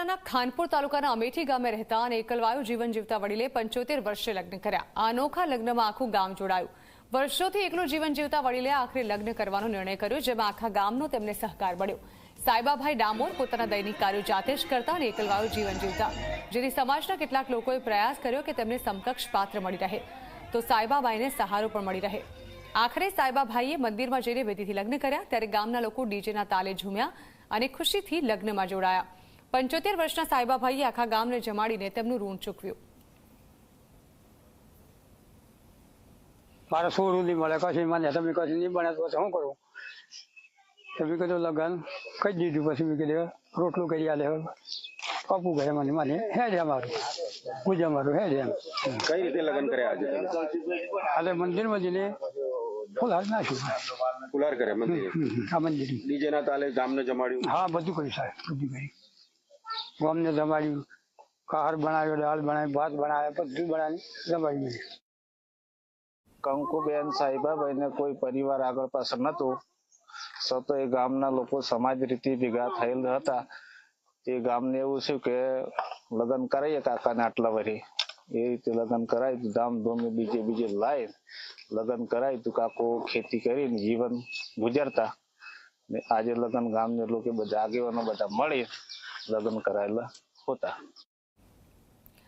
જિલ્લાના ખાનપુર તાલુકાના અમેઠી ગામે રહેતા અને એકલવાયુ જીવન જીવતા વડીલે પંચોતેર વર્ષે લગ્ન કર્યા. આ અનોખા લગ્નમાં આખું ગામ જોડાયું. વર્ષોથી એકલું જીવન જીવતા વડીલે આખરે લગ્ન કરવાનો નિર્ણય કર્યો, જેમાં આખા ગામનો તેમને સહકાર મળ્યો. સાયબાભાઈ ડામોર પોતાના દૈનિક કાર્યો જાતે જ કરતા અને એકલવાયુ જીવન જીવતા, જેથી સમાજના કેટલાક લોકોએ પ્રયાસ કર્યો કે તેમને સમકક્ષ પાત્ર મળી રહે. તો સાયબાબાઈને સહારો પણ મળી રહે. આખરે સાયબાભાઈએ મંદિરમાં જઈને વિધિથી લગ્ન કર્યા, ત્યારે ગામના લોકો ડીજેના તાલે ઝૂમ્યા અને ખુશીથી લગ્નમાં જોડાયા. પંચોતેર વર્ષના સાયબાભાઈએ આખા ગામને જમાડીને તેમનું ઋણ ચૂકવ્યું. મારે સો રૂપિયા મળે? કશું મને તમે કશું નહીં બને તો શું કરું? તમે કીધું લગન કહી દીધું. પછી મેં કીધું રોટલું કરી આલે. પપ્પુ ઘરે મને મને હે જ અમારું? પૂજા મારું હે જ એમ. કઈ રીતે લગ્ન કર્યા આજે આજે હાલે મંદિરમાં જઈને ફૂલ નાખ્યું. કુલાર કરે મંદિર? આ મંદિર. ડીજે ના તાલે ગામને જમાડ્યું? હા બધું કર્યું સાહેબ બધું કર્યું. ગામને જમાડ્યું કાર બનાવ્યો, દાળ બનાવી, ભાત બનાવ્યા, બધું બનાવી જમાડી દીધું. કંકુબેન સાહેબાભાઈને કોઈ પરિવાર આગળ પાછળ નતું સતો એ ગામના લોકો સમાજ રીતે ભેગા થયેલ હતા. એ ગામને એવું છે કે, લગ્ન કરાવીએ કાકાને આટલા વરી. એ રીતે લગ્ન કરાય દીધું ધામધૂમ બીજે બીજે લાવી લગ્ન કરાય તું કાકો ખેતી કરીને જીવન ગુજારતા. આજે લગ્ન ગામને લોકો બધા આગેવાનો બધા મળી. લગ્ન કરાયેલા હોતા